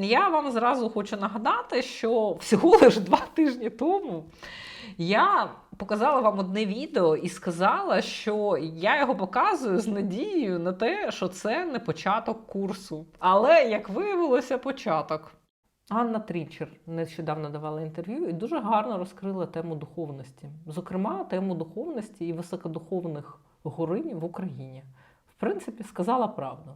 я вам зразу хочу нагадати, що всього лише два тижні тому я показала вам одне відео і сказала, що я його показую з надією на те, що це не початок курсу. Але як виявилося, початок. Анна Трінчер нещодавно давала інтерв'ю і дуже гарно розкрила тему духовності, зокрема, тему духовності і високодуховних горинів в Україні. В принципі, сказала правду.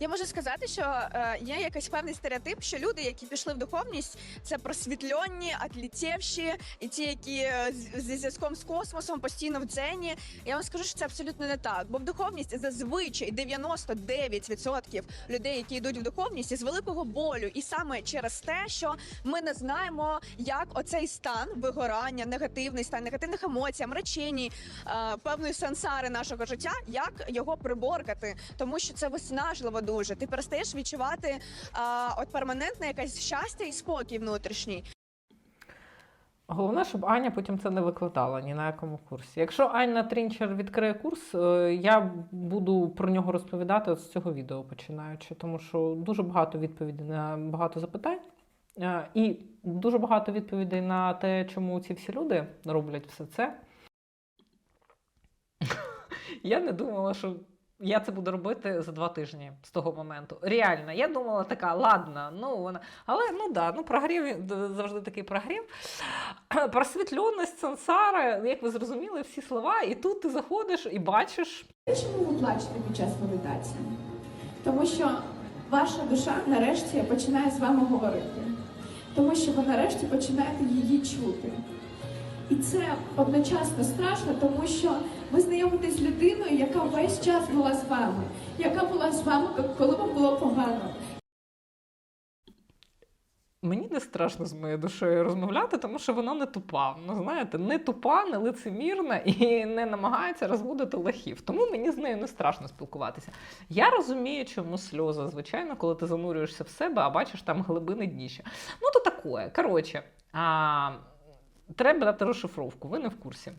Я можу сказати, що е, є якийсь певний стереотип, що люди, які пішли в духовність, це просвітльонні, атлітєвші, і ті, які е, з- зі зв'язком з космосом постійно в дзені. Я вам скажу, що це абсолютно не так. Бо в духовність зазвичай 99% людей, які йдуть в духовність, із великого болю, і саме через те, що ми не знаємо, як оцей стан вигорання, негативний стан, негативних емоцій, мрачені, е, певної сансари нашого життя, як його приборкати, тому що це виснажливо дуже. Ти перестаєш відчувати а, от перманентне якесь щастя і спокій внутрішній. Головне, щоб Аня потім це не викладала ні на якому курсі. Якщо Аня Трінчер відкриє курс, е, я буду про нього розповідати з цього відео починаючи, тому що дуже багато відповідей на багато запитань. Е, І дуже багато відповідей на те, чому ці всі люди роблять все це. Я не думала, що я це буду робити за два тижні з того моменту. Реально, я думала така, ладно, ну вона. Але ну да, ну прогрів завжди такий прогрів. Просвітленість, сансара, як ви зрозуміли, всі слова, і тут ти заходиш і бачиш. Чому ви плачете під час медитації? Тому що ваша душа нарешті починає з вами говорити, тому що ви нарешті починаєте її чути. І це одночасно страшно, тому що ви знайомитесь з людиною, яка весь час була з вами, яка була з вами, коли вам було погано. Мені не страшно з моєю душею розмовляти, тому що вона не тупа. Ну знаєте, не тупа, не лицемірна і не намагається розводити лохів. Тому мені з нею не страшно спілкуватися. Я розумію, чому сльози, звичайно, коли ти занурюєшся в себе, а бачиш там глибини дніща. Ну то таке. Коротше, а, треба дати розшифровку. Ви не в курсі.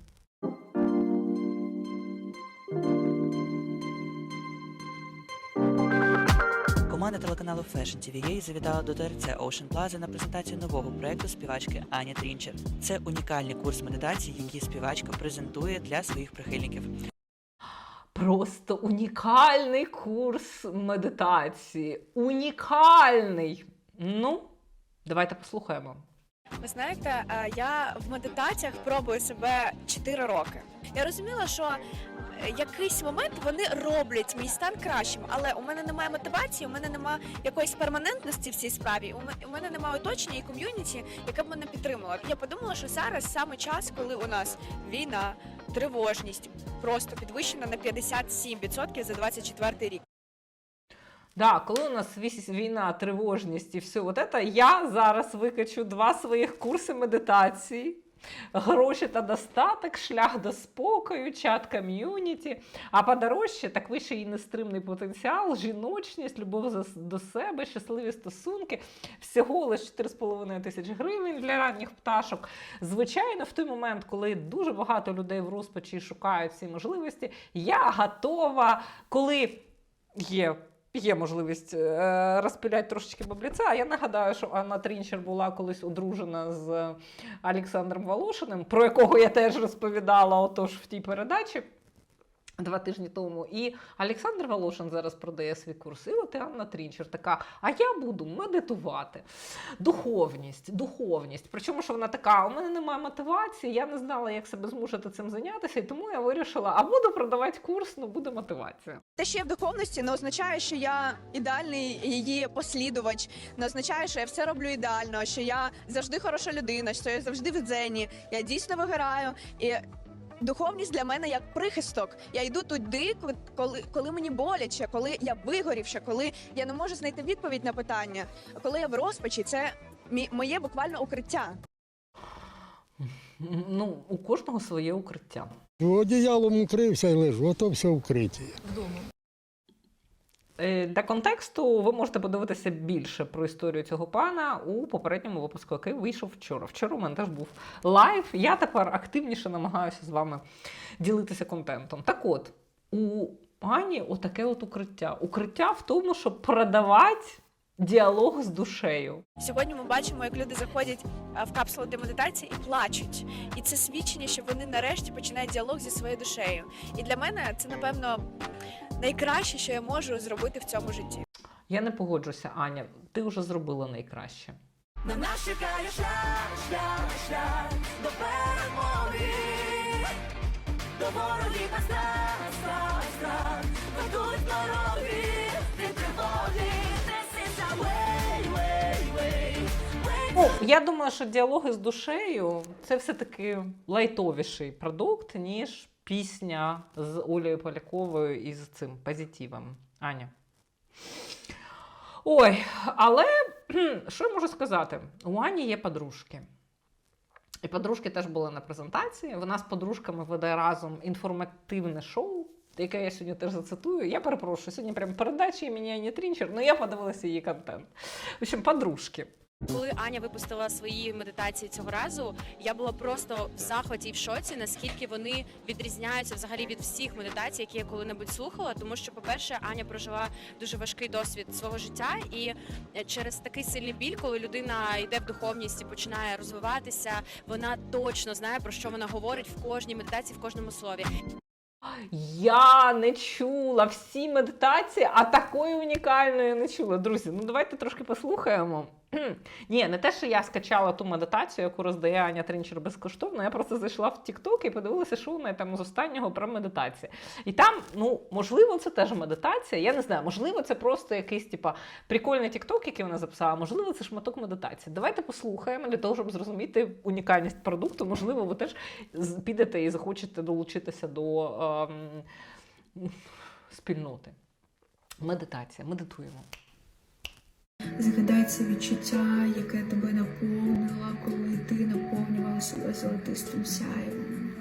Команда телеканалу Fashion TVA завітала до ТРЦ Ocean Plaza на презентацію нового проекту співачки Аня Трінчер. Це унікальний курс медитації, який співачка презентує для своїх прихильників. Просто унікальний курс медитації. Унікальний. Ну, давайте послухаємо. Ви знаєте, е, я в медитаціях пробую себе 4 роки. Я розуміла, що е, якийсь момент вони роблять мій стан кращим, але у мене немає мотивації, у мене немає якоїсь перманентності в цій справі. У мене, немає оточення і ком'юніті, яке б мене підтримало. Я подумала, що зараз саме час, коли у нас війна, тривожність просто підвищена на 57% за 24 рік. Да, коли у нас війна, тривожність і все от це, я зараз викачу два своїх курси медитації. Гроші та достаток, шлях до спокою, чат ком'юніті. А подорожче, так вище і нестримний потенціал, жіночність, любов до себе, щасливі стосунки. Всього лише 4,5 тисяч гривень для ранніх пташок. Звичайно, в той момент, коли дуже багато людей в розпачі шукають ці можливості, я готова, коли є. Є можливість е, розпиляти трошечки бабліця. А я нагадаю, що Анна Трінчер була колись одружена з Олександром Волошиним, про якого я теж розповідала отож в тій передачі. Два тижні тому. І Олександр Волошин зараз продає свій курс. І от і Анна Трінчер така: а я буду медитувати. Духовність, духовність. Причому, що вона така: у мене немає мотивації, я не знала, як себе змусити цим зайнятися, і тому я вирішила, а буду продавати курс, ну буде мотивація. Те, що я в духовності, не означає, що я ідеальний її послідувач, не означає, що я все роблю ідеально, що я завжди хороша людина, що я завжди в дзені. Я дійсно вигораю. І духовність для мене як прихисток. Я йду туди, коли- коли, коли мені боляче, коли я вигорівша, коли я не можу знайти відповідь на питання. Коли я в розпачі, це мі- моє буквально укриття. Ну, у кожного своє укриття. Одіялом укрився і лежу, ото все укриті. Е, Для контексту ви можете подивитися більше про історію цього пана у попередньому випуску, який вийшов вчора. Вчора у мене теж був лайв. Я тепер активніше намагаюся з вами ділитися контентом. Так от, у пані отаке от укриття. Укриття в тому, щоб продавати Діалог з душею. Сьогодні ми бачимо, як люди заходять е, в капсулу для медитації і плачуть. І це свідчення, що вони нарешті починають діалог зі своєю душею. І для мене це напевно найкраще, що я можу зробити в цьому житті. Я не погоджуся, Аня. Ти вже зробила найкраще. На нас чекає шлях, шлях, шлях до перемоги, до ворогів на Ну, я думаю, що діалоги з душею це все-таки лайтовіший продукт, ніж пісня з Олею Поляковою і з цим позитивом. Аня. Ой, але що я можу сказати? У Ані є подружки. І подружки теж були на презентації. Вона з подружками веде разом інформативне шоу, яке я сьогодні теж зацитую. Я перепрошую, сьогодні прям передача імені Ані Трінчер, але я подивилася її контент. В общем, подружки. Коли Аня випустила свої медитації цього разу, я була просто в захваті і в шоці, наскільки вони відрізняються взагалі від всіх медитацій, які я коли-небудь слухала. Тому що, по-перше, Аня прожила дуже важкий досвід свого життя, і е, через такий сильний біль, коли людина йде в духовність і починає розвиватися, вона точно знає про що вона говорить в кожній медитації, в кожному слові. Я не чула всі медитації, а такої унікальної не чула. Друзі, ну давайте трошки послухаємо. Ні, не те, що я скачала ту медитацію, яку роздає Аня Тринчер безкоштовно. Я просто зайшла в TikTok і подивилася, що у неї там з останнього про медитації. І там, ну, можливо, це теж медитація. Я не знаю, можливо, це просто якийсь типа прикольний TikTok, який вона записала. Можливо, це шматок медитації. Давайте послухаємо для того, щоб зрозуміти унікальність продукту. Можливо, ви теж підете і захочете долучитися до ем, спільноти. Медитація, медитуємо. Згадай це відчуття, яке тебе наповнило, коли ти наповнювала себе золотистим сяєвом.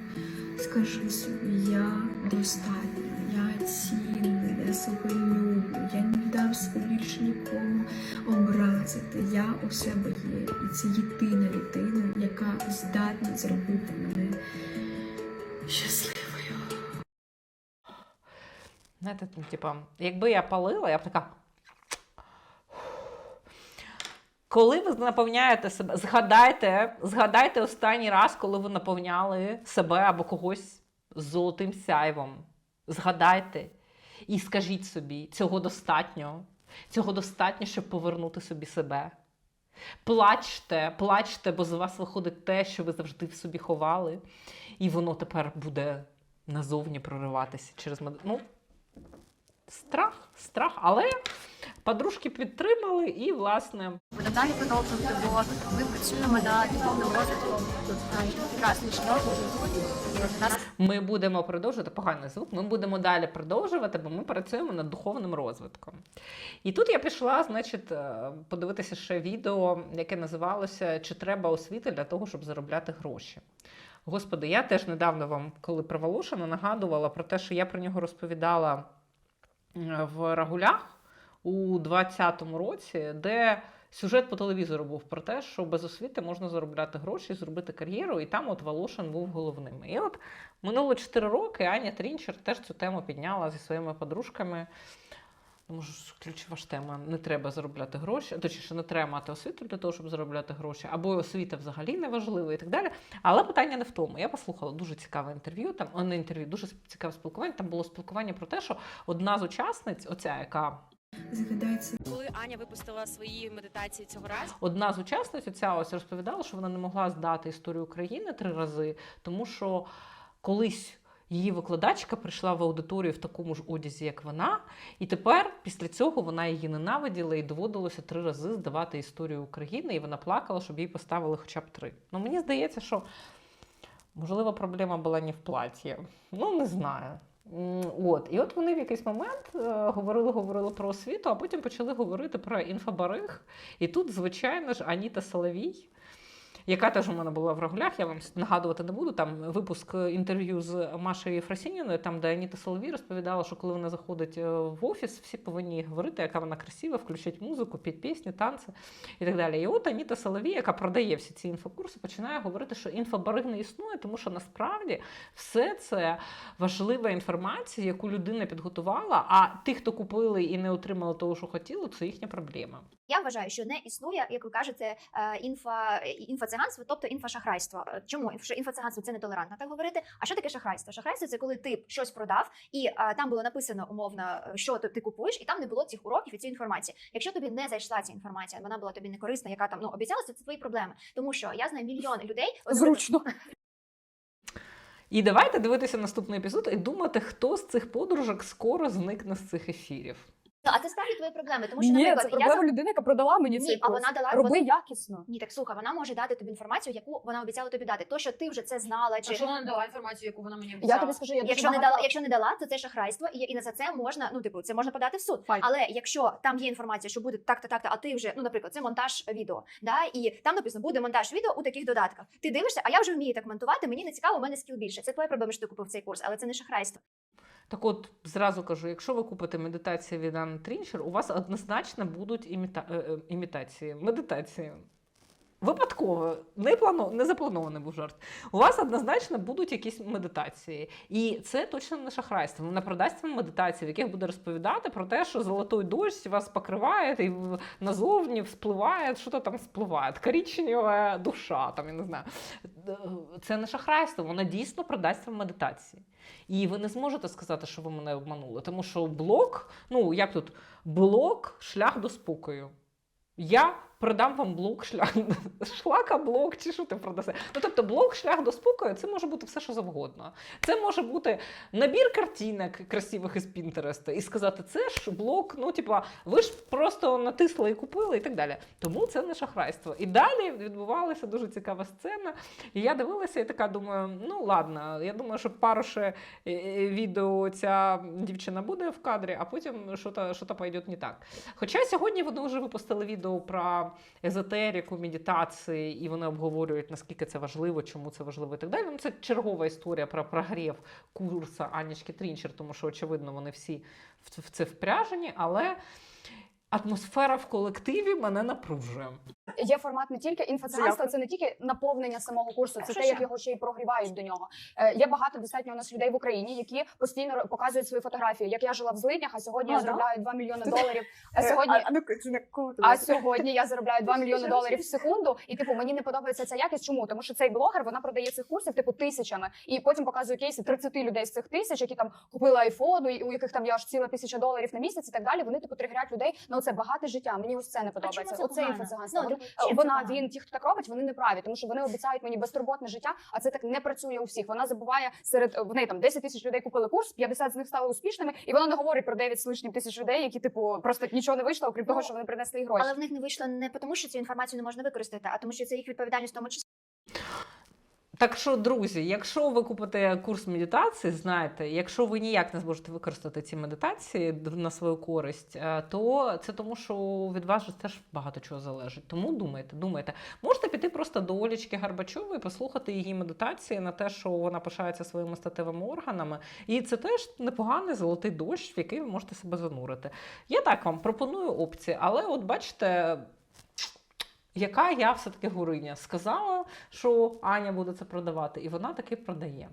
Скажи собі, я достатня, я цінна, я себе люблю, я не дам себе більше нікому образити. Я у себе є, і це єдина людина, яка здатна зробити мене щасливою. Знаєте, ну, типа, якби я палила, я б така. Коли ви наповняєте себе, згадайте, згадайте останній раз, коли ви наповняли себе або когось золотим сяйвом. Згадайте і скажіть собі, цього достатньо. Цього достатньо, щоб повернути собі себе. Плачте, плачте, бо з вас виходить те, що ви завжди в собі ховали, і воно тепер буде назовні прориватися через мед... Ну, страх, страх, але подружки підтримали і, власне, Будемо далі продовжувати, бо ми працюємо над духовним розвитком. Тут прекрасний ми будемо продовжувати поганий звук. Ми будемо далі продовжувати, бо ми працюємо над духовним розвитком. І тут я пішла, значить, е, подивитися ще відео, яке називалося Чи треба освіти для того, щоб заробляти гроші. Господи, я теж недавно вам, коли про Волошина, нагадувала про те, що я про нього розповідала е, в Рагулях у 2020 році, де сюжет по телевізору був про те, що без освіти можна заробляти гроші, зробити кар'єру, і там от Волошин був головним. І от минуло 4 роки Аня Трінчер теж цю тему підняла зі своїми подружками. Тому що ключова ж тема не треба заробляти гроші, точніше, не треба мати освіту для того, щоб заробляти гроші, або освіта взагалі не важлива і так далі. Але питання не в тому. Я послухала дуже цікаве інтерв'ю. Там не інтерв'ю, дуже цікаве спілкування. Там було спілкування про те, що одна з учасниць, оця яка Згадай це Коли Аня випустила свої медитації цього разу. Одна з учасниць оця ось розповідала, що вона не могла здати історію України три рази, тому що колись її викладачка прийшла в аудиторію в такому ж одязі, як вона, і тепер після цього вона її ненавиділа і доводилося три рази здавати історію України, і вона плакала, щоб їй поставили хоча б три. Ну мені здається, що можливо проблема була не в платі. Ну не знаю. От, і от вони в якийсь момент е, говорили, говорили про освіту, а потім почали говорити про інфобариг. І тут, звичайно ж, Аніта Соловій яка теж у мене була в регулях, я вам нагадувати не буду. Там випуск інтерв'ю з Машею Фросініною, там, де Аніта Соловій розповідала, що коли вона заходить е, в офіс, всі повинні говорити, яка вона красива, включити музику, під пісні, танці і так далі. І от Аніта Соловій, яка продає всі ці інфокурси, починає говорити, що інфобариг не існує, тому що насправді все це важлива інформація, яку людина підготувала. А ті, хто купили і не отримали того, що хотіли, це їхня проблема. Я вважаю, що не існує, як ви кажете, е, інфа інфоциганство, тобто інфошахрайство. Е, Чому інфоциганство це нетолерантно так говорити? А що таке шахрайство? Шахрайство це коли ти щось продав, і е, там було написано умовно, е, що ти, ти купуєш, і там не було цих уроків і цієї інформації. Якщо тобі не зайшла ця інформація, вона була тобі не корисна, яка там ну обіцялася, це твої проблеми. Тому що я знаю мільйони людей Зручно. І давайте дивитися наступний епізод і думати, хто з цих подружок скоро зникне з цих ефірів. Ну, а це справді твої проблеми, тому що Ні, наприклад, це я проблема людини, яка продала мені Ні, цей а курс. вона дала Роби вона- якісно. Ні, так слухай, вона може дати тобі інформацію, яку вона обіцяла тобі дати. То, що ти вже це знала, чи вона не дала інформацію, яку вона мені Я тобі скажу, я якщо не багато... дала, якщо не дала, то це шахрайство, і, і за це можна, ну типу, це можна подати в суд. Файт. Але якщо там є інформація, що буде так-то, так-то, а ти вже, ну наприклад, це монтаж відео, да, і там написано буде монтаж відео у таких додатках. Ти дивишся, а я вже вмію так монтувати. Мені не цікаво, у мене скіл більше. Це твоя проблема, що ти купив цей курс, але це не шахрайство. Так от, зразу кажу, якщо ви купите медитації від Анни Трінчер, у вас однозначно будуть іміта... е, е, імітації, медитації. Випадково, не, плану... не запланований був жарт. У вас однозначно будуть якісь медитації. І це точно не шахрайство. Вона продасть вам медитації, в яких буде розповідати про те, що золотой дощ вас покриває, і назовні вспливає, що то там спливає, коричнева душа, там, я не знаю. Це не шахрайство, вона дійсно продасть вам медитації. І ви не зможете сказати, що ви мене обманули, тому що блок, ну як тут, блок шлях до спокою. Я продам вам блок шлях шлака блок, чи що ти продаси. Ну тобто блок шлях до спокою це може бути все, що завгодно. Це може бути набір картинок красивих із Пінтереста і сказати, це ж блок, ну типа, ви ж просто натисли і купили, і так далі. Тому це не шахрайство. І далі відбувалася дуже цікава сцена. І я дивилася і така думаю: ну ладно, я думаю, що пару ще е, е, відео ця дівчина буде в кадрі, а потім що-то що пойде не так. Хоча сьогодні вони вже випустили відео про езотерику, медитації, і вони обговорюють, наскільки це важливо, чому це важливо і так далі. Ну, це чергова історія про прогрів курсу Анічки Трінчер, тому що, очевидно, вони всі в це впряжені, але атмосфера в колективі мене напружує. Є формат не тільки інфоциганства, це не тільки наповнення самого курсу, це те, як його ще й прогрівають до нього. Е, є багато достатньо у нас людей в Україні, які постійно показують свої фотографії. Як я жила в злиднях, а сьогодні я заробляю 2 мільйони доларів. А сьогодні ну, А сьогодні я заробляю 2 мільйони доларів в секунду, і типу мені не подобається ця якість. Чому? Тому що цей блогер вона продає цих курсів типу тисячами, і потім показує кейси 30 людей з цих тисяч, які там купили айфон, і у яких там є аж ціла тисяча доларів на місяць, і так далі. Вони типу тригерять людей. Ну це багате життя. Мені ось це не подобається. Оце інфоциганство. Вони- вона він, ті, хто так робить, вони не праві, тому що вони обіцяють мені безтурботне життя, а це так не працює у всіх. Вона забуває серед в неї там 10 тисяч людей купили курс, 50 з них стали успішними, і вона не говорить про 9 з лишнім тисяч людей, які типу просто нічого не вийшло, окрім того, Ну, що вони принесли гроші. Але в них не вийшло не тому, що цю інформацію не можна використати, а тому, що це їх відповідальність в тому числі. Так що, друзі, якщо ви купите курс медитації, знайте, якщо ви ніяк не зможете використати ці медитації на свою користь, е, то це тому, що від вас же теж багато чого залежить. Тому думайте, думайте. Можете піти просто до Олічки Гарбачової, послухати її медитації на те, що вона пишається своїми статевими органами. І це теж непоганий золотий дощ, в який ви можете себе занурити. Я так вам пропоную опції, але от бачите. Яка я все-таки гуриня сказала, що Аня буде це продавати, і вона таки продає.